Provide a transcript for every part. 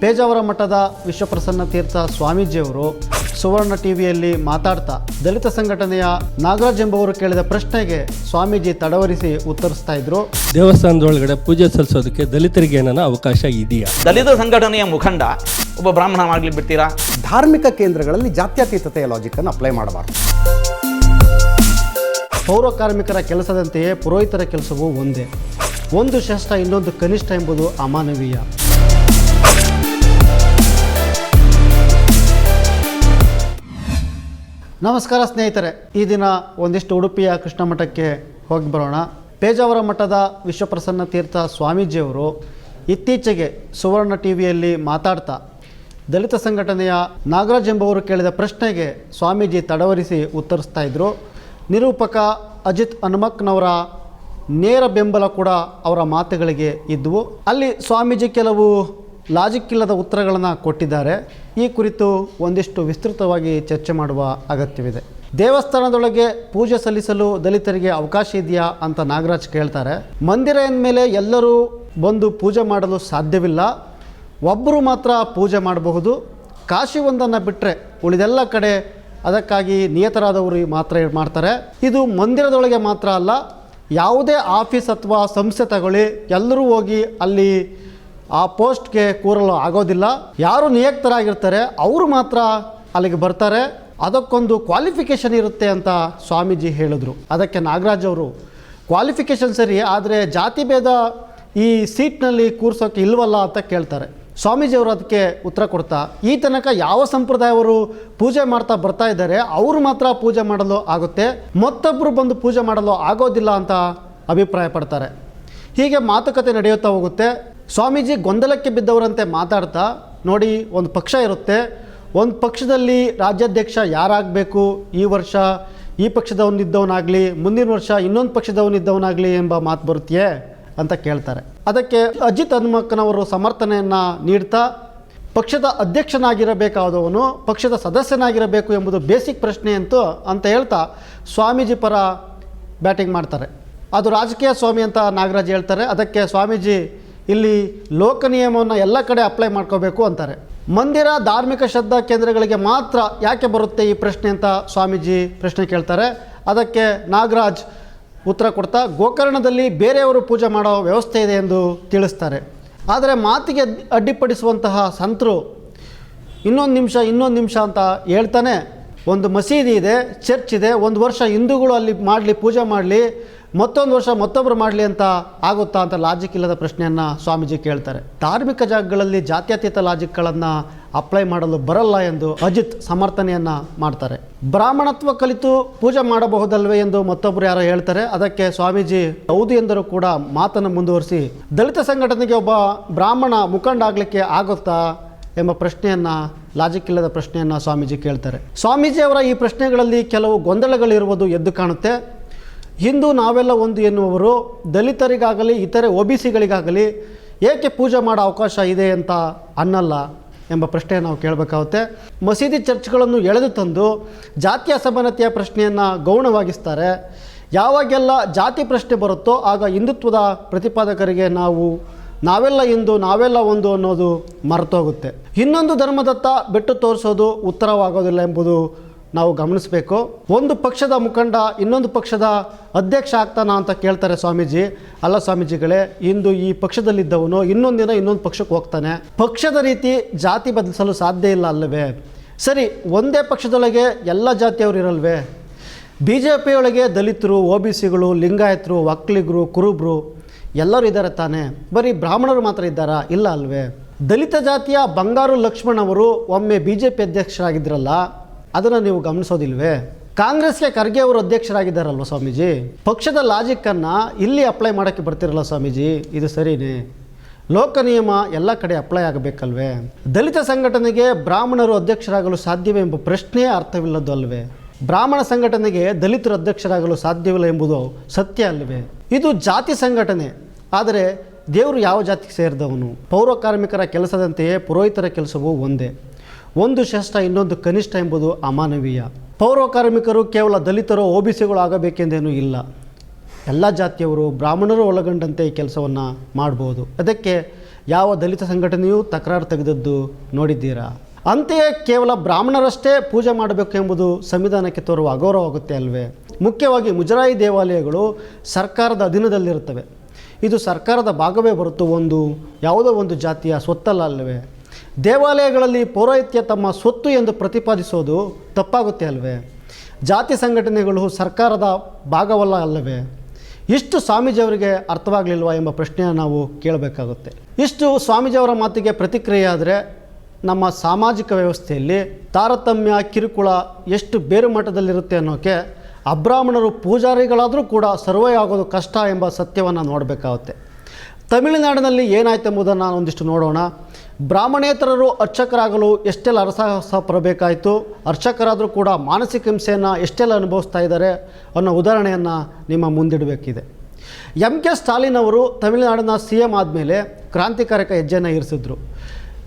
ಪೇಜಾವರ ಮಠದ ವಿಶ್ವಪ್ರಸನ್ನ ತೀರ್ಥ ಸ್ವಾಮೀಜಿಯವರು ಸುವರ್ಣ ಟಿವಿಯಲ್ಲಿ ಮಾತಾಡ್ತಾ ದಲಿತ ಸಂಘಟನೆಯ ನಾಗರಾಜ್ ಎಂಬುವರು ಕೇಳಿದ ಪ್ರಶ್ನೆಗೆ ಸ್ವಾಮೀಜಿ ತಡವರಿಸಿ ಉತ್ತರಿಸ್ತಾ ಇದ್ರು. ದೇವಸ್ಥಾನದೊಳಗಡೆ ಪೂಜೆ ಸಲ್ಲಿಸೋದಕ್ಕೆ ದಲಿತರಿಗೆ ಏನಾನ ಅವಕಾಶ ಇದೆಯಾ? ದಲಿತ ಸಂಘಟನೆಯ ಮುಖಂಡ ಒಬ್ಬ ಬ್ರಾಹ್ಮಣ ಮಾಡ್ಲಿ ಬಿಡ್ತೀರಾ? ಧಾರ್ಮಿಕ ಕೇಂದ್ರಗಳಲ್ಲಿ ಜಾತ್ಯತೀತತೆಯ ಲಾಜಿಕ್ಕನ್ನು ಅಪ್ಲೈ ಮಾಡಬಾರ್ದು. ಪೌರ ಕಾರ್ಮಿಕರ ಕೆಲಸದಂತೆಯೇ ಪುರೋಹಿತರ ಕೆಲಸವೂ ಒಂದೇ. ಒಂದು ಶ್ರೇಷ್ಠ ಇನ್ನೊಂದು ಕನಿಷ್ಠ ಎಂಬುದು ಅಮಾನವೀಯ. ನಮಸ್ಕಾರ ಸ್ನೇಹಿತರೆ, ಈ ದಿನ ಒಂದಿಷ್ಟು ಉಡುಪಿಯ ಕೃಷ್ಣ ಮಠಕ್ಕೆ ಹೋಗಿ ಬರೋಣ. ಪೇಜಾವರ ಮಠದ ವಿಶ್ವಪ್ರಸನ್ನ ತೀರ್ಥ ಸ್ವಾಮೀಜಿಯವರು ಇತ್ತೀಚೆಗೆ ಸುವರ್ಣ ಟಿವಿಯಲ್ಲಿ ಮಾತಾಡ್ತಾ, ದಲಿತ ಸಂಘಟನೆಯ ನಾಗರಾಜ್ ಎಂಬುವರು ಕೇಳಿದ ಪ್ರಶ್ನೆಗೆ ಸ್ವಾಮೀಜಿ ತಡವರಿಸಿ ಉತ್ತರಿಸ್ತಾ ಇದ್ದರು ನಿರೂಪಕ ಅಜಿತ್ ಹನುಮಕ್ನವರ ನೇರ ಬೆಂಬಲ ಕೂಡ ಅವರ ಮಾತುಗಳಿಗೆ ಇದ್ದವು ಅಲ್ಲಿ ಸ್ವಾಮೀಜಿ ಕೆಲವು ಲಾಜಿಕ್ ಇಲ್ಲದ ಉತ್ತರಗಳನ್ನು ಕೊಟ್ಟಿದ್ದಾರೆ. ಈ ಕುರಿತು ಒಂದಿಷ್ಟು ವಿಸ್ತೃತವಾಗಿ ಚರ್ಚೆ ಮಾಡುವ ಅಗತ್ಯವಿದೆ. ದೇವಸ್ಥಾನದೊಳಗೆ ಪೂಜೆ ಸಲ್ಲಿಸಲು ದಲಿತರಿಗೆ ಅವಕಾಶ ಇದೆಯಾ ಅಂತ ನಾಗರಾಜ್ ಕೇಳ್ತಾರೆ. ಮಂದಿರ ಎಂದಮೇಲೆ ಎಲ್ಲರೂ ಬಂದು ಪೂಜೆ ಮಾಡಲು ಸಾಧ್ಯವಿಲ್ಲ. ಒಬ್ಬರು ಮಾತ್ರ ಪೂಜೆ ಮಾಡಬಹುದು. ಕಾಶಿ ಒಂದನ್ನು ಬಿಟ್ಟರೆ ಉಳಿದೆಲ್ಲ ಕಡೆ ಅದಕ್ಕಾಗಿ ನಿಯತರಾದವರು ಮಾತ್ರ ಮಾಡ್ತಾರೆ. ಇದು ಮಂದಿರದೊಳಗೆ ಮಾತ್ರ ಅಲ್ಲ, ಯಾವುದೇ ಆಫೀಸ್ ಅಥವಾ ಸಂಸ್ಥೆ ತಗೊಳ್ಳಿ, ಎಲ್ಲರೂ ಹೋಗಿ ಅಲ್ಲಿ ಆ ಪೋಸ್ಟ್ಗೆ ಕೂರಲು ಆಗೋದಿಲ್ಲ. ಯಾರು ನಿಯುಕ್ತರಾಗಿರ್ತಾರೆ, ಅವರು ಮಾತ್ರ ಅಲ್ಲಿಗೆ ಬರ್ತಾರೆ. ಅದಕ್ಕೊಂದು ಕ್ವಾಲಿಫಿಕೇಷನ್ ಇರುತ್ತೆ ಅಂತ ಸ್ವಾಮೀಜಿ ಹೇಳಿದ್ರು. ಅದಕ್ಕೆ ನಾಗರಾಜ್ ಅವರು ಕ್ವಾಲಿಫಿಕೇಷನ್ ಸರಿ, ಆದರೆ ಜಾತಿ ಭೇದ ಈ ಸೀಟ್ನಲ್ಲಿ ಕೂರ್ಸೋಕೆ ಇಲ್ವಲ್ಲ ಅಂತ ಕೇಳ್ತಾರೆ. ಸ್ವಾಮೀಜಿಯವರು ಅದಕ್ಕೆ ಉತ್ತರ ಕೊಡ್ತಾ, ಈ ತನಕ ಯಾವ ಸಂಪ್ರದಾಯವರು ಪೂಜೆ ಮಾಡ್ತಾ ಬರ್ತಾ ಇದ್ದಾರೆ, ಅವರು ಮಾತ್ರ ಪೂಜೆ ಮಾಡಲು ಆಗುತ್ತೆ. ಮತ್ತೊಬ್ಬರು ಬಂದು ಪೂಜೆ ಮಾಡಲು ಆಗೋದಿಲ್ಲ ಅಂತ ಅಭಿಪ್ರಾಯ ಪಡ್ತಾರೆ ಹೀಗೆ ಮಾತುಕತೆ ನಡೆಯುತ್ತಾ ಹೋಗುತ್ತೆ. ಸ್ವಾಮೀಜಿ ಗೊಂದಲಕ್ಕೆ ಬಿದ್ದವರಂತೆ ಮಾತಾಡ್ತಾ ನೋಡಿ ಒಂದು ಪಕ್ಷ ಇರುತ್ತೆ. ಒಂದು ಪಕ್ಷದಲ್ಲಿ ರಾಜ್ಯಾಧ್ಯಕ್ಷ ಯಾರಾಗಬೇಕು? ಈ ವರ್ಷ ಈ ಪಕ್ಷದವನಿದ್ದವನಾಗಲಿ, ಮುಂದಿನ ವರ್ಷ ಇನ್ನೊಂದು ಪಕ್ಷದವನಿದ್ದವನಾಗಲಿ ಎಂಬ ಮಾತು ಬರುತ್ತೆಯೇ ಅಂತ ಕೇಳ್ತಾರೆ. ಅದಕ್ಕೆ ಅಜಿತ್ ಹನುಮಕ್ಕನವರು ಸಮರ್ಥನೆಯನ್ನು ನೀಡ್ತಾ, ಪಕ್ಷದ ಅಧ್ಯಕ್ಷನಾಗಿರಬೇಕಾದವನು, ಪಕ್ಷದ ಸದಸ್ಯನಾಗಿರಬೇಕು ಎಂಬುದು ಬೇಸಿಕ್ ಪ್ರಶ್ನೆ ಅಂತೂ ಅಂತ ಹೇಳ್ತಾ ಸ್ವಾಮೀಜಿ ಪರ ಬ್ಯಾಟಿಂಗ್ ಮಾಡ್ತಾರೆ. ಅದು ರಾಜಕೀಯ ಸ್ವಾಮಿ ಅಂತ ನಾಗರಾಜ್ ಹೇಳ್ತಾರೆ. ಅದಕ್ಕೆ ಸ್ವಾಮೀಜಿ ಇಲ್ಲಿ ಲೋಕ ನಿಯಮವನ್ನು ಎಲ್ಲ ಕಡೆ ಅಪ್ಲೈ ಮಾಡ್ಕೋಬೇಕು ಅಂತಾರೆ. ಮಂದಿರ ಧಾರ್ಮಿಕ ಶ್ರದ್ಧಾ ಕೇಂದ್ರಗಳಿಗೆ ಮಾತ್ರ ಯಾಕೆ ಬರುತ್ತೆ ಈ ಪ್ರಶ್ನೆ ಅಂತ ಸ್ವಾಮೀಜಿ ಪ್ರಶ್ನೆ ಕೇಳ್ತಾರೆ. ಅದಕ್ಕೆ ನಾಗರಾಜ್ ಉತ್ತರ ಕೊಡ್ತಾ, ಗೋಕರ್ಣದಲ್ಲಿ ಬೇರೆಯವರು ಪೂಜೆ ಮಾಡೋ ವ್ಯವಸ್ಥೆ ಇದೆ ಎಂದು ತಿಳಿಸ್ತಾರೆ. ಆದರೆ ಮಾತಿಗೆ ಅಡ್ಡಿ- ಅಡ್ಡಿಪಡಿಸುವಂತಹ ಸಂತರು ಇನ್ನೊಂದು ನಿಮಿಷ ಇನ್ನೊಂದು ನಿಮಿಷ ಅಂತ ಹೇಳ್ತಾನೆ. ಒಂದು ಮಸೀದಿ ಇದೆ, ಚರ್ಚ್ ಇದೆ, ಒಂದು ವರ್ಷ ಹಿಂದೂಗಳು ಅಲ್ಲಿ ಮಾಡಲಿ, ಪೂಜೆ ಮಾಡಲಿ ಮತ್ತೊಂದು ವರ್ಷ ಮತ್ತೊಬ್ಬರು ಮಾಡಲಿ ಅಂತ ಆಗುತ್ತಾ ಅಂತ ಲಾಜಿಕ್ ಇಲ್ಲದ ಪ್ರಶ್ನೆಯನ್ನು ಸ್ವಾಮೀಜಿ ಕೇಳ್ತಾರೆ. ಧಾರ್ಮಿಕ ಜಾಗಗಳಲ್ಲಿ ಜಾತ್ಯತೀತ ಲಾಜಿಕ್ಗಳನ್ನು ಅಪ್ಲೈ ಮಾಡಲು ಬರಲ್ಲ ಎಂದು ಅಜಿತ್ ಸಮರ್ಥನೆಯನ್ನು ಮಾಡ್ತಾರೆ. ಬ್ರಾಹ್ಮಣತ್ವ ಕಲಿತು ಪೂಜೆ ಮಾಡಬಹುದಲ್ವೇ ಎಂದು ಮತ್ತೊಬ್ಬರು ಯಾರೋ ಹೇಳ್ತಾರೆ. ಅದಕ್ಕೆ ಸ್ವಾಮೀಜಿ ಹೌದು ಎಂದರೂ ಕೂಡ ಮಾತನ್ನು ಮುಂದುವರಿಸಿ, ದಲಿತ ಸಂಘಟನೆಗೆ ಒಬ್ಬ ಬ್ರಾಹ್ಮಣ ಮುಖಂಡ ಆಗಲಿಕ್ಕೆ ಆಗುತ್ತಾ ಎಂಬ ಪ್ರಶ್ನೆಯನ್ನು ಲಾಜಿಕ್ ಇಲ್ಲದ ಪ್ರಶ್ನೆಯನ್ನು ಸ್ವಾಮೀಜಿ ಕೇಳ್ತಾರೆ. ಸ್ವಾಮೀಜಿ ಅವರ ಈ ಪ್ರಶ್ನೆಗಳಲ್ಲಿ ಕೆಲವು ಗೊಂದಲಗಳಿರುವುದು ಎದ್ದು ಕಾಣುತ್ತೆ. ಹಿಂದೂ ನಾವೆಲ್ಲ ಒಂದು ಎನ್ನುವರು ದಲಿತರಿಗಾಗಲಿ, ಇತರೆ ಒ ಬಿ ಸಿಗಳಿಗಾಗಲಿ ಏಕೆ ಪೂಜೆ ಮಾಡೋ ಅವಕಾಶ ಇದೆ ಅಂತ ಅನ್ನಲ್ಲ ಎಂಬ ಪ್ರಶ್ನೆ ನಾವು ಕೇಳಬೇಕಾಗುತ್ತೆ. ಮಸೀದಿ ಚರ್ಚ್ಗಳನ್ನು ಎಳೆದು ತಂದು ಜಾತಿಯ ಅಸಮಾನತೆಯ ಪ್ರಶ್ನೆಯನ್ನು ಗೌಣವಾಗಿಸ್ತಾರೆ. ಯಾವಾಗೆಲ್ಲ ಜಾತಿ ಪ್ರಶ್ನೆ ಬರುತ್ತೋ ಆಗ ಹಿಂದುತ್ವದ ಪ್ರತಿಪಾದಕರಿಗೆ ನಾವು ನಾವೆಲ್ಲ ಇಂದು ನಾವೆಲ್ಲ ಒಂದು ಅನ್ನೋದು ಮರೆತೋಗುತ್ತೆ. ಇನ್ನೊಂದು ಧರ್ಮದತ್ತ ಬೆಟ್ಟು ತೋರಿಸೋದು ಉತ್ತರವಾಗೋದಿಲ್ಲ ಎಂಬುದು ನಾವು ಗಮನಿಸಬೇಕು. ಒಂದು ಪಕ್ಷದ ಮುಖಂಡ ಇನ್ನೊಂದು ಪಕ್ಷದ ಅಧ್ಯಕ್ಷ ಆಗ್ತಾನಾ ಅಂತ ಕೇಳ್ತಾರೆ ಸ್ವಾಮೀಜಿ. ಅಲ್ಲ ಸ್ವಾಮೀಜಿಗಳೇ, ಇಂದು ಈ ಪಕ್ಷದಲ್ಲಿದ್ದವನು ಇನ್ನೊಂದು ದಿನ ಇನ್ನೊಂದು ಪಕ್ಷಕ್ಕೆ ಹೋಗ್ತಾನೆ. ಪಕ್ಷದ ರೀತಿ ಜಾತಿ ಬದಲಿಸಲು ಸಾಧ್ಯ ಇಲ್ಲ ಅಲ್ಲವೇ? ಸರಿ, ಒಂದೇ ಪಕ್ಷದೊಳಗೆ ಎಲ್ಲ ಜಾತಿಯವರು ಇರಲ್ವೇ? ಬಿ ಜೆ ಪಿಯೊಳಗೆ ದಲಿತರು, ಒ ಬಿ ಸಿಗಳು, ಲಿಂಗಾಯತರು ಒಕ್ಕಲಿಗರು ಕುರುಬರು ಎಲ್ಲರೂ ಇದ್ದಾರೆ ತಾನೇ? ಬರೀ ಬ್ರಾಹ್ಮಣರು ಮಾತ್ರ ಇದ್ದಾರಾ? ಇಲ್ಲ ಅಲ್ವೇ? ದಲಿತ ಜಾತಿಯ ಬಂಗಾರು ಲಕ್ಷ್ಮಣ್ ಅವರು ಒಮ್ಮೆ ಬಿ ಜೆ ಪಿ ಅಧ್ಯಕ್ಷರಾಗಿದ್ರಲ್ಲ ಅದನ್ನು ನೀವು ಗಮನಿಸೋದಿಲ್ವೇ? ಕಾಂಗ್ರೆಸ್ಗೆ ಖರ್ಗೆ ಅವರು ಅಧ್ಯಕ್ಷರಾಗಿದ್ದಾರಲ್ವ ಸ್ವಾಮೀಜಿ? ಪಕ್ಷದ ಲಾಜಿಕ್ಕನ್ನು ಇಲ್ಲಿ ಅಪ್ಲೈ ಮಾಡೋಕ್ಕೆ ಬರ್ತಿರಲ್ಲ ಸ್ವಾಮೀಜಿ? ಇದು ಸರಿನೇ? ಲೋಕ ನಿಯಮ ಎಲ್ಲ ಕಡೆ ಅಪ್ಲೈ ಆಗಬೇಕಲ್ವೇ? ದಲಿತ ಸಂಘಟನೆಗೆ ಬ್ರಾಹ್ಮಣರು ಅಧ್ಯಕ್ಷರಾಗಲು ಸಾಧ್ಯವೇ ಎಂಬ ಪ್ರಶ್ನೆಯೇ ಅರ್ಥವಿಲ್ಲದ್ದು ಅಲ್ವೇ? ಬ್ರಾಹ್ಮಣ ಸಂಘಟನೆಗೆ ದಲಿತರು ಅಧ್ಯಕ್ಷರಾಗಲು ಸಾಧ್ಯವಿಲ್ಲ ಎಂಬುದು ಸತ್ಯ ಅಲ್ವೇ? ಇದು ಜಾತಿ ಸಂಘಟನೆ. ಆದರೆ ದೇವರು ಯಾವ ಜಾತಿಗೆ ಸೇರಿದವನು? ಪೌರ ಕಾರ್ಮಿಕರ ಕೆಲಸದಂತೆಯೇ ಪುರೋಹಿತರ ಕೆಲಸವೂ ಒಂದೇ. ಒಂದು ಶ್ರೇಷ್ಠ, ಇನ್ನೊಂದು ಕನಿಷ್ಠ ಎಂಬುದು ಅಮಾನವೀಯ. ಪೌರ ಕಾರ್ಮಿಕರು ಕೇವಲ ದಲಿತರು ಒ ಬಿ ಸಿಗಳು ಆಗಬೇಕೆಂದೇನೂ ಇಲ್ಲ. ಎಲ್ಲ ಜಾತಿಯವರು ಬ್ರಾಹ್ಮಣರು ಒಳಗೊಂಡಂತೆ ಈ ಕೆಲಸವನ್ನು ಮಾಡ್ಬೋದು. ಅದಕ್ಕೆ ಯಾವ ದಲಿತ ಸಂಘಟನೆಯೂ ತಕರಾರು ತೆಗೆದದ್ದು ನೋಡಿದ್ದೀರಾ? ಅಂತೆಯೇ ಕೇವಲ ಬ್ರಾಹ್ಮಣರಷ್ಟೇ ಪೂಜೆ ಮಾಡಬೇಕು ಎಂಬುದು ಸಂವಿಧಾನಕ್ಕೆ ತೋರುವ ಅಗೌರವವಾಗುತ್ತೆ ಅಲ್ವೇ? ಮುಖ್ಯವಾಗಿ ಮುಜರಾಯಿ ದೇವಾಲಯಗಳು ಸರ್ಕಾರದ ಅಧೀನದಲ್ಲಿರುತ್ತವೆ. ಇದು ಸರ್ಕಾರದ ಭಾಗವೇ ಹೊರತು ಒಂದು ಯಾವುದೋ ಒಂದು ಜಾತಿಯ ಸ್ವತ್ತಲ್ಲ ಅಲ್ಲವೇ ದೇವಾಲಯಗಳಲ್ಲಿ ಪೌರೋಹಿತ್ಯ ತಮ್ಮ ಸ್ವತ್ತು ಎಂದು ಪ್ರತಿಪಾದಿಸೋದು ತಪ್ಪಾಗುತ್ತೆ ಅಲ್ವೇ? ಜಾತಿ ಸಂಘಟನೆಗಳು ಸರ್ಕಾರದ ಭಾಗವಲ್ಲ ಅಲ್ಲವೇ ಇಷ್ಟು ಸ್ವಾಮೀಜಿಯವರಿಗೆ ಅರ್ಥವಾಗಲಿಲ್ವಾ ಎಂಬ ಪ್ರಶ್ನೆಯನ್ನು ನಾವು ಕೇಳಬೇಕಾಗುತ್ತೆ. ಇಷ್ಟು ಸ್ವಾಮೀಜಿಯವರ ಮಾತಿಗೆ ಪ್ರತಿಕ್ರಿಯೆ ಆದರೆ ನಮ್ಮ ಸಾಮಾಜಿಕ ವ್ಯವಸ್ಥೆಯಲ್ಲಿ ತಾರತಮ್ಯ, ಕಿರುಕುಳ ಎಷ್ಟು ಬೇರು ಮಟ್ಟದಲ್ಲಿರುತ್ತೆ ಅನ್ನೋಕ್ಕೆ ಅಬ್ರಾಹ್ಮಣರು ಪೂಜಾರಿಗಳಾದರೂ ಕೂಡ ಸರ್ವೇ ಆಗೋದು ಕಷ್ಟ ಎಂಬ ಸತ್ಯವನ್ನು ನೋಡಬೇಕಾಗುತ್ತೆ. ತಮಿಳುನಾಡಿನಲ್ಲಿ ಏನಾಯ್ತೆಂಬುದನ್ನು ಒಂದಿಷ್ಟು ನೋಡೋಣ. ಬ್ರಾಹ್ಮಣೇತರರು ಅರ್ಚಕರಾಗಲು ಎಷ್ಟೆಲ್ಲ ಅರಸಾಹಸ ಪಡಬೇಕಾಯಿತು? ಅರ್ಚಕರಾದರೂ ಕೂಡ ಮಾನಸಿಕ ಹಿಂಸೆಯನ್ನು ಎಷ್ಟೆಲ್ಲ ಅನುಭವಿಸ್ತಾ ಇದ್ದಾರೆ ಅನ್ನೋ ಉದಾಹರಣೆಯನ್ನು ನಿಮ್ಮ ಮುಂದಿಡಬೇಕಿದೆ. ಎಂ ಕೆ ಸ್ಟಾಲಿನ್ ಅವರು ತಮಿಳುನಾಡಿನ ಸಿ ಎಂ ಆದಮೇಲೆ ಕ್ರಾಂತಿಕಾರಕ ಹೆಜ್ಜೆಯನ್ನು ಇರಿಸಿದ್ರು.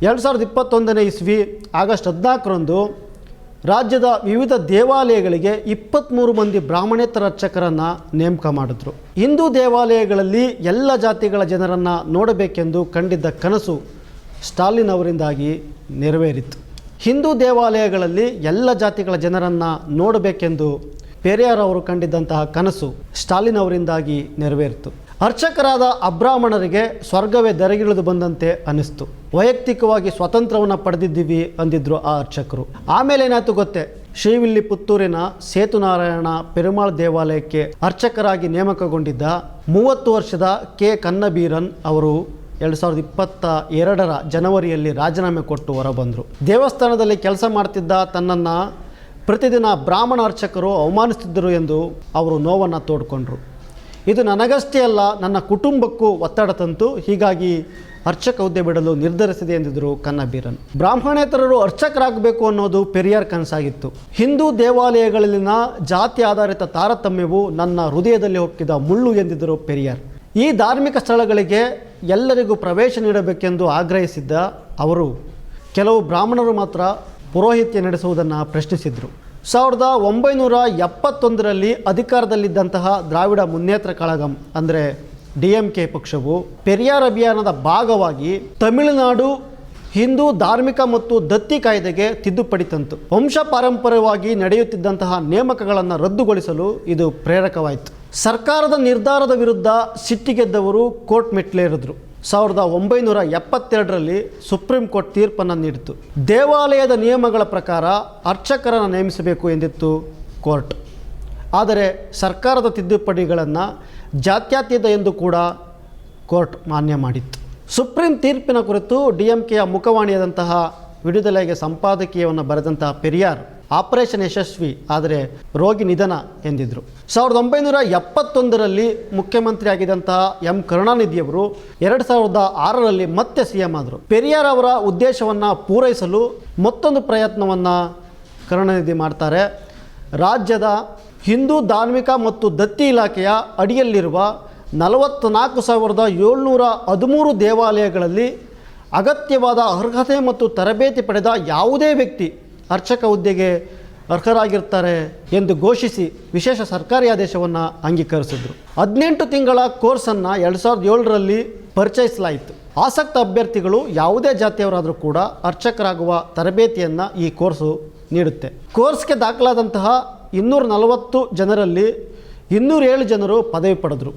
ಎರಡು ಸಾವಿರದ ಇಪ್ಪತ್ತೊಂದನೇ ಇಸ್ವಿ ಆಗಸ್ಟ್ ಹದಿನಾಲ್ಕರಂದು ರಾಜ್ಯದ ವಿವಿಧ ದೇವಾಲಯಗಳಿಗೆ ಇಪ್ಪತ್ತ್ಮೂರು ಮಂದಿ ಬ್ರಾಹ್ಮಣೇತರ ಅರ್ಚಕರನ್ನು ನೇಮಕ ಮಾಡಿದ್ರು. ಹಿಂದೂ ದೇವಾಲಯಗಳಲ್ಲಿ ಎಲ್ಲ ಜಾತಿಗಳ ಜನರನ್ನು ನೋಡಬೇಕೆಂದು ಕಂಡಿದ್ದ ಕನಸು ಸ್ಟಾಲಿನ್ ಅವರಿಂದಾಗಿ ನೆರವೇರಿತು. ಹಿಂದೂ ದೇವಾಲಯಗಳಲ್ಲಿ ಎಲ್ಲ ಜಾತಿಗಳ ಜನರನ್ನು ನೋಡಬೇಕೆಂದು ಪೆರಿಯಾರ್ ಅವರು ಕಂಡಿದ್ದಂತಹ ಕನಸು ಸ್ಟಾಲಿನ್ ಅವರಿಂದಾಗಿ ನೆರವೇರಿತು. ಅರ್ಚಕರಾದ ಅಬ್ರಾಹ್ಮಣರಿಗೆ ಸ್ವರ್ಗವೇ ದರಗಿಳಿದು ಬಂದಂತೆ ಅನಿಸ್ತು ವೈಯಕ್ತಿಕವಾಗಿ ಸ್ವಾತಂತ್ರ್ಯವನ್ನು ಪಡೆದಿದ್ದೀವಿ ಅಂದಿದ್ರು ಆ ಅರ್ಚಕರು. ಆಮೇಲೆ ಏನಾಯ್ತು ಗೊತ್ತೇ? ಶ್ರೀವಿಲ್ಲಿ ಪುತ್ತೂರಿನ ಸೇತುನಾರಾಯಣ ಪೆರುಮಾಳ್ ದೇವಾಲಯಕ್ಕೆ ಅರ್ಚಕರಾಗಿ ನೇಮಕಗೊಂಡಿದ್ದ ಮೂವತ್ತು ವರ್ಷದ ಕೆ. ಕನ್ನಬೀರನ್ ಅವರು ಎರಡು ಸಾವಿರದ ಇಪ್ಪತ್ತ ಎರಡರ ಜನವರಿಯಲ್ಲಿ ರಾಜೀನಾಮೆ ಕೊಟ್ಟು ಹೊರಬಂದರು. ದೇವಸ್ಥಾನದಲ್ಲಿ ಕೆಲಸ ಮಾಡ್ತಿದ್ದ ತನ್ನನ್ನು ಪ್ರತಿದಿನ ಬ್ರಾಹ್ಮಣ ಅರ್ಚಕರು ಅವಮಾನಿಸುತ್ತಿದ್ದರು ಎಂದು ಅವರು ನೋವನ್ನು ತೋಡ್ಕೊಂಡ್ರು. ಇದು ನನಗಷ್ಟೇ ಅಲ್ಲ, ನನ್ನ ಕುಟುಂಬಕ್ಕೂ ಒತ್ತಡ ತಂತು. ಹೀಗಾಗಿ ಅರ್ಚಕ ಹುದ್ದೆ ಬಿಡಲು ನಿರ್ಧರಿಸಿದೆ ಎಂದಿದ್ದರು ಕನ್ನಬೀರನ್. ಬ್ರಾಹ್ಮಣೇತರರು ಅರ್ಚಕರಾಗಬೇಕು ಅನ್ನೋದು ಪೆರಿಯಾರ್ ಕನಸಾಗಿತ್ತು. ಹಿಂದೂ ದೇವಾಲಯಗಳಲ್ಲಿನ ಜಾತಿ ಆಧಾರಿತ ತಾರತಮ್ಯವು ನನ್ನ ಹೃದಯದಲ್ಲಿ ಹೊಕ್ಕಿದ ಮುಳ್ಳು ಎಂದಿದ್ದರು ಪೆರಿಯಾರ್. ಈ ಧಾರ್ಮಿಕ ಸ್ಥಳಗಳಿಗೆ ಎಲ್ಲರಿಗೂ ಪ್ರವೇಶ ನೀಡಬೇಕೆಂದು ಆಗ್ರಹಿಸಿದ್ದ ಅವರು, ಕೆಲವು ಬ್ರಾಹ್ಮಣರು ಮಾತ್ರ ಪುರೋಹಿತ್ಯ ನಡೆಸುವುದನ್ನು ಪ್ರಶ್ನಿಸಿದರು. ಸಾವಿರದ ಒಂಬೈನೂರ ಎಪ್ಪತ್ತೊಂದರಲ್ಲಿ ಅಧಿಕಾರದಲ್ಲಿದ್ದಂತಹ ದ್ರಾವಿಡ ಮುನ್ನೇತ್ರ ಕಳಗಂ, ಅಂದರೆ ಡಿ ಎಂ ಕೆ ಪಕ್ಷವು ಪೆರಿಯಾರ್ ಅಭಿಯಾನದ ಭಾಗವಾಗಿ ತಮಿಳುನಾಡು ಹಿಂದೂ ಧಾರ್ಮಿಕ ಮತ್ತು ದತ್ತಿ ಕಾಯ್ದೆಗೆ ತಿದ್ದುಪಡಿ ತಂತು. ವಂಶ ಪಾರಂಪರ್ಯವಾಗಿ ನಡೆಯುತ್ತಿದ್ದಂತಹ ನೇಮಕಗಳನ್ನು ರದ್ದುಗೊಳಿಸಲು ಇದು ಪ್ರೇರಕವಾಯಿತು. ಸರ್ಕಾರದ ನಿರ್ಧಾರದ ವಿರುದ್ಧ ಸಿಟ್ಟಿಗೆದ್ದವರು ಕೋರ್ಟ್ ಮೆಟ್ಲೇರಿದ್ರು ಸಾವಿರದ ಒಂಬೈನೂರ ಎಪ್ಪತ್ತೆರಡರಲ್ಲಿ ಸುಪ್ರೀಂ ಕೋರ್ಟ್ ತೀರ್ಪನ್ನು ನೀಡಿತು ದೇವಾಲಯದ ನಿಯಮಗಳ ಪ್ರಕಾರ ಅರ್ಚಕರನ್ನು ನೇಮಿಸಬೇಕು ಎಂದಿತ್ತು ಕೋರ್ಟ್. ಆದರೆ ಸರ್ಕಾರದ ತಿದ್ದುಪಡಿಗಳನ್ನು ಜಾತ್ಯತೀತ ಎಂದು ಕೂಡ ಕೋರ್ಟ್ ಮಾನ್ಯ ಮಾಡಿತ್ತು. ಸುಪ್ರೀಂ ತೀರ್ಪಿನ ಕುರಿತು ಡಿ ಎಂ ಕೆಯ ಮುಖವಾಣಿಯಾದಂತಹ ವಿಡುದಲೆಗೆ ಸಂಪಾದಕೀಯವನ್ನು ಬರೆದಂತಹ ಪೆರಿಯಾರ್ ಆಪರೇಷನ್ ಯಶಸ್ವಿ ಆದರೆ ರೋಗಿ ನಿಧನ ಎಂದಿದ್ದರು ಸಾವಿರದ ಒಂಬೈನೂರ ಎಪ್ಪತ್ತೊಂದರಲ್ಲಿ ಮುಖ್ಯಮಂತ್ರಿ ಆಗಿದ್ದಂತಹ ಎಂ ಕರುಣಾನಿಧಿಯವರು ಎರಡು ಸಾವಿರದ ಆರರಲ್ಲಿ ಮತ್ತೆ ಸಿ ಎಂ ಆದರು. ಪೆರಿಯಾರ್ ಅವರ ಉದ್ದೇಶವನ್ನು ಪೂರೈಸಲು ಮತ್ತೊಂದು ಪ್ರಯತ್ನವನ್ನು ಕರುಣಾನಿಧಿ ಮಾಡ್ತಾರೆ. ರಾಜ್ಯದ ಹಿಂದೂ ಧಾರ್ಮಿಕ ಮತ್ತು ದತ್ತಿ ಇಲಾಖೆಯ ಅಡಿಯಲ್ಲಿರುವ ನಲವತ್ತ್ನಾಲ್ಕು ಸಾವಿರದ ಏಳ್ನೂರ ಹದಿಮೂರು ದೇವಾಲಯಗಳಲ್ಲಿ ಅಗತ್ಯವಾದ ಅರ್ಹತೆ ಮತ್ತು ತರಬೇತಿ ಪಡೆದ ಯಾವುದೇ ವ್ಯಕ್ತಿ ಅರ್ಚಕ ಹುದ್ದೆಗೆ ಅರ್ಹರಾಗಿರ್ತಾರೆ ಎಂದು ಘೋಷಿಸಿ ವಿಶೇಷ ಸರ್ಕಾರಿ ಆದೇಶವನ್ನು ಅಂಗೀಕರಿಸಿದ್ರು. ಹದಿನೆಂಟು ತಿಂಗಳ ಕೋರ್ಸನ್ನು ಎರಡು ಸಾವಿರದ ಏಳರಲ್ಲಿ ಪರಿಚಯಿಸಲಾಯಿತು. ಆಸಕ್ತ ಅಭ್ಯರ್ಥಿಗಳು ಯಾವುದೇ ಜಾತಿಯವರಾದರೂ ಕೂಡ ಅರ್ಚಕರಾಗುವ ತರಬೇತಿಯನ್ನು ಈ ಕೋರ್ಸು ನೀಡುತ್ತೆ. ಕೋರ್ಸ್ಗೆ ದಾಖಲಾದಂತಹ ಇನ್ನೂರ ನಲವತ್ತು ಜನರಲ್ಲಿ ಇನ್ನೂರೇಳು ಜನರು ಪದವಿ ಪಡೆದರು.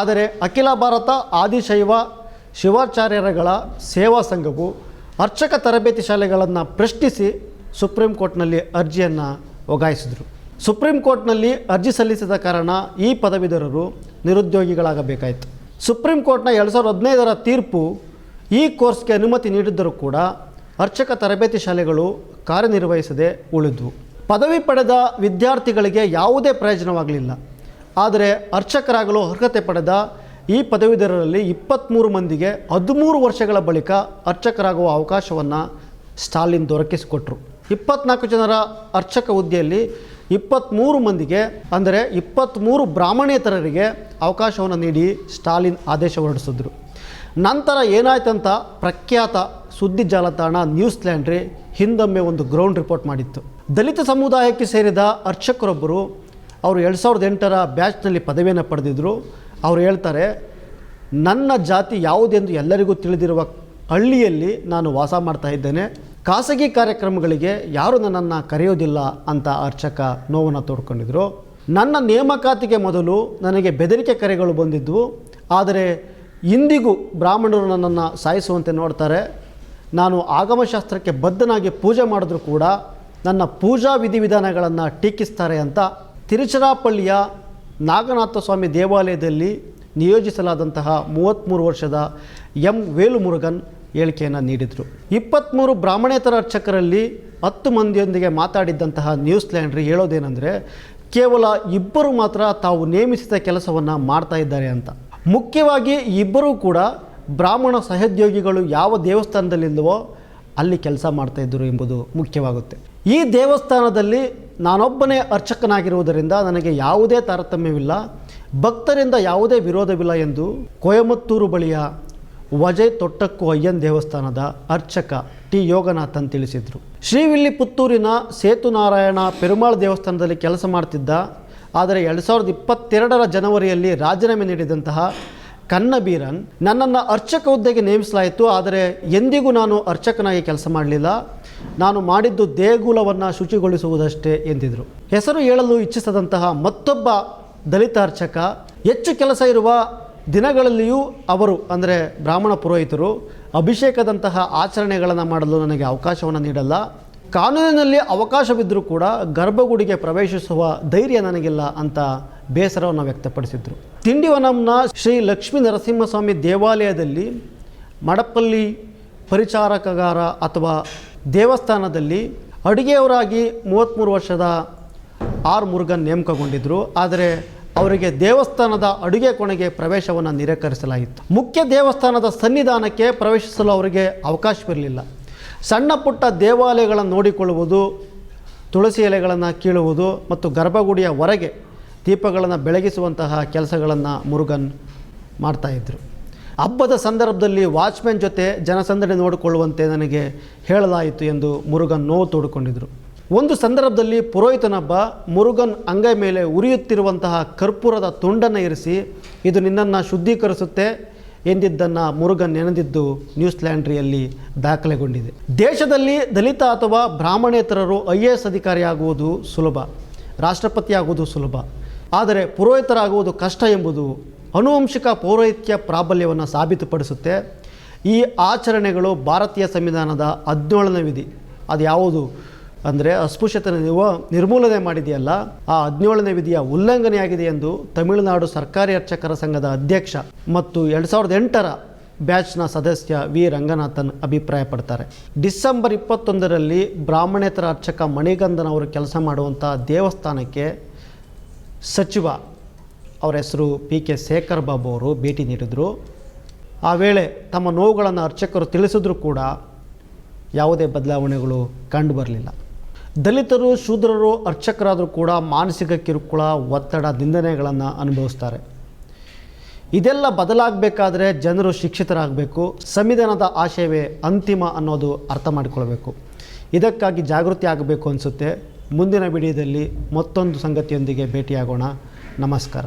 ಆದರೆ ಅಖಿಲ ಭಾರತ ಆದಿಶೈವ ಶಿವಾಚಾರ್ಯರಗಳ ಸೇವಾ ಸಂಘವು ಅರ್ಚಕ ತರಬೇತಿ ಶಾಲೆಗಳನ್ನು ಪ್ರಶ್ನಿಸಿ ಸುಪ್ರೀಂ ಕೋರ್ಟ್ನಲ್ಲಿ ಅರ್ಜಿಯನ್ನು ಒಗಾಯಿಸಿದರು. ಸುಪ್ರೀಂ ಕೋರ್ಟ್ನಲ್ಲಿ ಅರ್ಜಿ ಸಲ್ಲಿಸಿದ ಕಾರಣ ಈ ಪದವೀಧರರು ನಿರುದ್ಯೋಗಿಗಳಾಗಬೇಕಾಯಿತು. ಸುಪ್ರೀಂ ಕೋರ್ಟ್ನ ಎರಡು ಸಾವಿರದ ಹದಿನೈದರ ತೀರ್ಪು ಈ ಕೋರ್ಸ್ಗೆ ಅನುಮತಿ ನೀಡಿದ್ದರೂ ಕೂಡ ಅರ್ಚಕ ತರಬೇತಿ ಶಾಲೆಗಳು ಕಾರ್ಯನಿರ್ವಹಿಸದೆ ಉಳಿದ್ವು. ಪದವಿ ಪಡೆದ ವಿದ್ಯಾರ್ಥಿಗಳಿಗೆ ಯಾವುದೇ ಪ್ರಯೋಜನವಾಗಲಿಲ್ಲ. ಆದರೆ ಅರ್ಚಕರಾಗಲು ಅರ್ಹತೆ ಪಡೆದ ಈ ಪದವೀಧರರಲ್ಲಿ ಇಪ್ಪತ್ತ್ಮೂರು ಮಂದಿಗೆ ಹದಿಮೂರು ವರ್ಷಗಳ ಬಳಿಕ ಅರ್ಚಕರಾಗುವ ಅವಕಾಶವನ್ನು ಸ್ಟಾಲಿನ್ ದೊರಕಿಸಿಕೊಟ್ರು. ಇಪ್ಪತ್ನಾಲ್ಕು ಜನರ ಅರ್ಚಕ ಹುದ್ದೆಯಲ್ಲಿ ಇಪ್ಪತ್ತ್ಮೂರು ಮಂದಿಗೆ, ಅಂದರೆ ಇಪ್ಪತ್ತ್ಮೂರು ಬ್ರಾಹ್ಮಣೇತರರಿಗೆ ಅವಕಾಶವನ್ನು ನೀಡಿ ಸ್ಟಾಲಿನ್ ಆದೇಶ ಹೊರಡಿಸಿದ್ರು. ನಂತರ ಏನಾಯ್ತಂತ ಪ್ರಖ್ಯಾತ ಸುದ್ದಿ ಜಾಲತಾಣ ನ್ಯೂಸ್ ಲ್ಯಾಂಡ್ರಿ ಹಿಂದೊಮ್ಮೆ ಒಂದು ಗ್ರೌಂಡ್ ರಿಪೋರ್ಟ್ ಮಾಡಿತ್ತು. ದಲಿತ ಸಮುದಾಯಕ್ಕೆ ಸೇರಿದ ಅರ್ಚಕರೊಬ್ಬರು ಅವರು ಎರಡು ಸಾವಿರದ ಎಂಟರ ಬ್ಯಾಚ್ನಲ್ಲಿ ಪದವಿಯನ್ನು ಪಡೆದಿದ್ದರು ಅವರು ಹೇಳ್ತಾರೆ, ನನ್ನ ಜಾತಿ ಯಾವುದೆಂದು ಎಲ್ಲರಿಗೂ ತಿಳಿದಿರುವ ಹಳ್ಳಿಯಲ್ಲಿ ನಾನು ವಾಸ ಮಾಡ್ತಾ ಇದ್ದೇನೆ. ಖಾಸಗಿ ಕಾರ್ಯಕ್ರಮಗಳಿಗೆ ಯಾರು ನನ್ನನ್ನು ಕರೆಯೋದಿಲ್ಲ ಅಂತ ಅರ್ಚಕ ನೋವನ್ನು ತೋಡ್ಕೊಂಡಿದ್ರು. ನನ್ನ ನೇಮಕಾತಿಗೆ ಮೊದಲು ನನಗೆ ಬೆದರಿಕೆ ಕರೆಗಳು ಬಂದಿದ್ದವು ಆದರೆ ಇಂದಿಗೂ ಬ್ರಾಹ್ಮಣರು ನನ್ನನ್ನು ಸಾಯಿಸುವಂತೆ ನೋಡ್ತಾರೆ. ನಾನು ಆಗಮಶಾಸ್ತ್ರಕ್ಕೆ ಬದ್ಧನಾಗಿ ಪೂಜೆ ಮಾಡಿದ್ರೂ ಕೂಡ ನನ್ನ ಪೂಜಾ ವಿಧಿವಿಧಾನಗಳನ್ನು ಟೀಕಿಸ್ತಾರೆ ಅಂತ ತಿರುಚಿರಾಪಳ್ಳಿಯ ನಾಗನಾಥ ಸ್ವಾಮಿ ದೇವಾಲಯದಲ್ಲಿ ನಿಯೋಜಿಸಲಾದಂತಹ ಮೂವತ್ತ್ಮೂರು ವರ್ಷದ ಎಂ. ವೇಲುಮುರುಗನ್ ಹೇಳಿಕೆಯನ್ನು ನೀಡಿದರು. ಇಪ್ಪತ್ತ್ಮೂರು ಬ್ರಾಹ್ಮಣೇತರ ಅರ್ಚಕರಲ್ಲಿ ಹತ್ತು ಮಂದಿಯೊಂದಿಗೆ ಮಾತಾಡಿದ್ದಂತಹ ನ್ಯೂಸ್ ಲ್ಯಾಂಡ್ರಿ ಹೇಳೋದೇನೆಂದರೆ, ಕೇವಲ ಇಬ್ಬರು ಮಾತ್ರ ತಾವು ನೇಮಿಸಿದ ಕೆಲಸವನ್ನು ಮಾಡ್ತಾ ಇದ್ದಾರೆ ಅಂತ. ಮುಖ್ಯವಾಗಿ ಇಬ್ಬರೂ ಕೂಡ ಬ್ರಾಹ್ಮಣ ಸಹೋದ್ಯೋಗಿಗಳು ಯಾವ ದೇವಸ್ಥಾನದಲ್ಲಿಲ್ಲವೋ ಅಲ್ಲಿ ಕೆಲಸ ಮಾಡ್ತಾ ಇದ್ದರು ಎಂಬುದು ಮುಖ್ಯವಾಗುತ್ತೆ. ಈ ದೇವಸ್ಥಾನದಲ್ಲಿ ನಾನೊಬ್ಬನೇ ಅರ್ಚಕನಾಗಿರುವುದರಿಂದ ನನಗೆ ಯಾವುದೇ ತಾರತಮ್ಯವಿಲ್ಲ. ಭಕ್ತರಿಂದ ಯಾವುದೇ ವಿರೋಧವಿಲ್ಲ ಎಂದು ಕೊಯಮತ್ತೂರು ಬಳಿಯ ವಜಯ್ ತೊಟ್ಟಕ್ಕು ಅಯ್ಯನ್ ದೇವಸ್ಥಾನದ ಅರ್ಚಕ ಟಿ ಯೋಗನಾಥನ್ ತಿಳಿಸಿದರು. ಶ್ರೀವಿಲ್ಲಿಪುತ್ತೂರಿನ ಸೇತುನಾರಾಯಣ ಪೆರುಮಾಳ್ ದೇವಸ್ಥಾನದಲ್ಲಿ ಕೆಲಸ ಮಾಡ್ತಿದ್ದ, ಆದರೆ ಎರಡು ಸಾವಿರದ ಇಪ್ಪತ್ತೆರಡರ ಜನವರಿಯಲ್ಲಿ ರಾಜೀನಾಮೆ ನೀಡಿದಂತಹ ಕನ್ನಬೀರನ್ ನನ್ನನ್ನು ಅರ್ಚಕ ಹುದ್ದೆಗೆ ನೇಮಿಸಲಾಯಿತು, ಆದರೆ ಎಂದಿಗೂ ನಾನು ಅರ್ಚಕನಾಗಿ ಕೆಲಸ ಮಾಡಲಿಲ್ಲ. ನಾನು ಮಾಡಿದ್ದು ದೇಗುಲವನ್ನು ಶುಚಿಗೊಳಿಸುವುದಷ್ಟೇ ಎಂದಿದ್ರು. ಹೆಸರು ಹೇಳಲು ಇಚ್ಛಿಸದಂತಹ ಮತ್ತೊಬ್ಬ ದಲಿತ ಅರ್ಚಕ, ಹೆಚ್ಚು ಕೆಲಸ ಇರುವ ದಿನಗಳಲ್ಲಿಯೂ ಅವರು, ಅಂದರೆ ಬ್ರಾಹ್ಮಣ ಪುರೋಹಿತರು, ಅಭಿಷೇಕದಂತಹ ಆಚರಣೆಗಳನ್ನು ಮಾಡಲು ನನಗೆ ಅವಕಾಶವನ್ನು ನೀಡಲ್ಲ. ಕಾನೂನಿನಲ್ಲಿ ಅವಕಾಶವಿದ್ದರೂ ಕೂಡ ಗರ್ಭಗುಡಿಗೆ ಪ್ರವೇಶಿಸುವ ಧೈರ್ಯ ನನಗಿಲ್ಲ ಅಂತ ಬೇಸರವನ್ನು ವ್ಯಕ್ತಪಡಿಸಿದರು. ತಿಂಡಿವನಂನ ಶ್ರೀ ಲಕ್ಷ್ಮೀ ನರಸಿಂಹಸ್ವಾಮಿ ದೇವಾಲಯದಲ್ಲಿ, ಮಡಪಲ್ಲಿ ಪರಿಚಾರಕಗಾರ ಅಥವಾ ದೇವಸ್ಥಾನದಲ್ಲಿ ಅಡುಗೆಯವರಾಗಿ ಮೂವತ್ತ್ಮೂರು ವರ್ಷದ ಆರ್ ಮುರುಗನ್ ನೇಮಕಗೊಂಡಿದ್ದರು ಆದರೆ ಅವರಿಗೆ ದೇವಸ್ಥಾನದ ಅಡುಗೆ ಕೋಣೆಗೆ ಪ್ರವೇಶವನ್ನು ನಿರಾಕರಿಸಲಾಗಿತ್ತು. ಮುಖ್ಯ ದೇವಸ್ಥಾನದ ಸನ್ನಿಧಾನಕ್ಕೆ ಪ್ರವೇಶಿಸಲು ಅವರಿಗೆ ಅವಕಾಶವಿರಲಿಲ್ಲ. ಸಣ್ಣ ಪುಟ್ಟ ದೇವಾಲಯಗಳನ್ನು ನೋಡಿಕೊಳ್ಳುವುದು, ತುಳಸಿ ಎಲೆಗಳನ್ನು ಕೀಳುವುದು ಮತ್ತು ಗರ್ಭಗುಡಿಯ ಹೊರಗೆ ದೀಪಗಳನ್ನು ಬೆಳಗಿಸುವಂತಹ ಕೆಲಸಗಳನ್ನು ಮುರುಗನ್ ಮಾಡ್ತಾಯಿದ್ರು ಹಬ್ಬದ ಸಂದರ್ಭದಲ್ಲಿ ವಾಚ್ಮ್ಯಾನ್ ಜೊತೆ ಜನಸಂದಣಿ ನೋಡಿಕೊಳ್ಳುವಂತೆ ನನಗೆ ಹೇಳಲಾಯಿತು ಎಂದು ಮುರುಗನ್ ನೋವು ತೋಡಿಕೊಂಡಿದ್ದರು ಒಂದು ಸಂದರ್ಭದಲ್ಲಿ ಪುರೋಹಿತನೊಬ್ಬ ಮುರುಗನ್ ಅಂಗೈ ಮೇಲೆ ಉರಿಯುತ್ತಿರುವಂತಹ ಕರ್ಪೂರದ ತುಂಡನ್ನು ಇರಿಸಿ, ಇದು ನಿನ್ನನ್ನು ಶುದ್ಧೀಕರಿಸುತ್ತೆ ಎಂದಿದ್ದನ್ನು ಮುರುಗನ್ ನೆನೆದಿದ್ದು ನ್ಯೂಸ್ಲ್ಯಾಂಡ್ರಿಯಲ್ಲಿ ದಾಖಲೆಗೊಂಡಿದೆ. ದೇಶದಲ್ಲಿ ದಲಿತ ಅಥವಾ ಬ್ರಾಹ್ಮಣೇತರರು ಐ ಎ ಎಸ್ ಅಧಿಕಾರಿಯಾಗುವುದು ಸುಲಭ, ರಾಷ್ಟ್ರಪತಿಯಾಗುವುದು ಸುಲಭ. ಆದರೆ ಪುರೋಹಿತರಾಗುವುದು ಕಷ್ಟ ಎಂಬುದು ಅನುವಂಶಿಕ ಪೌರೋಹಿತ್ಯ ಪ್ರಾಬಲ್ಯವನ್ನು ಸಾಬೀತುಪಡಿಸುತ್ತೆ. ಈ ಆಚರಣೆಗಳು ಭಾರತೀಯ ಸಂವಿಧಾನದ ಹದಿನೇಳನೇ ವಿಧಿ. ಅದು ಯಾವುದು ಅಂದರೆ ಅಸ್ಪೃಶ್ಯತೆ ನೀವು ನಿರ್ಮೂಲನೆ ಮಾಡಿದೆಯಲ್ಲ, ಆ ಹದಿನೇಳನೇ ವಿಧಿಯ ಉಲ್ಲಂಘನೆಯಾಗಿದೆ ಎಂದು ತಮಿಳುನಾಡು ಸರ್ಕಾರಿ ಅರ್ಚಕರ ಸಂಘದ ಅಧ್ಯಕ್ಷ ಮತ್ತು ಎರಡು ಸಾವಿರದ ಎಂಟರ ಬ್ಯಾಚ್ನ ಸದಸ್ಯ ವಿ. ರಂಗನಾಥನ್ ಅಭಿಪ್ರಾಯಪಡ್ತಾರೆ. ಡಿಸೆಂಬರ್ ಇಪ್ಪತ್ತೊಂದರಲ್ಲಿ ಬ್ರಾಹ್ಮಣೇತರ ಅರ್ಚಕ ಮಣಿಗಂಧನ್ ಅವರು ಕೆಲಸ ಮಾಡುವಂಥ ದೇವಸ್ಥಾನಕ್ಕೆ ಸಚಿವ ಅವರ ಹೆಸರು ಪಿ. ಕೆ. ಶೇಖರ್ ಬಾಬು ಅವರು ಭೇಟಿ ನೀಡಿದರು. ಆ ವೇಳೆ ತಮ್ಮ ನೋವುಗಳನ್ನು ಅರ್ಚಕರು ತಿಳಿಸಿದ್ರೂ ಕೂಡ ಯಾವುದೇ ಬದಲಾವಣೆಗಳು ಕಂಡು ಬರಲಿಲ್ಲ. ದಲಿತರು, ಶೂದ್ರರು, ಅರ್ಚಕರಾದರೂ ಕೂಡ ಮಾನಸಿಕ ಕಿರುಕುಳ, ಒತ್ತಡ, ನಿಂದನೆಗಳನ್ನು ಅನುಭವಿಸ್ತಾರೆ. ಇದೆಲ್ಲ ಬದಲಾಗಬೇಕಾದ್ರೆ ಜನರು ಶಿಕ್ಷಿತರಾಗಬೇಕು, ಸಂವಿಧಾನದ ಆಶಯವೇ ಅಂತಿಮ ಅನ್ನೋದು ಅರ್ಥ ಮಾಡಿಕೊಳ್ಬೇಕು. ಇದಕ್ಕಾಗಿ ಜಾಗೃತಿ ಆಗಬೇಕು ಅನಿಸುತ್ತೆ. ಮುಂದಿನ ವಿಡಿಯೋದಲ್ಲಿ ಮತ್ತೊಂದು ಸಂಗತಿಯೊಂದಿಗೆ ಭೇಟಿಯಾಗೋಣ. ನಮಸ್ಕಾರ.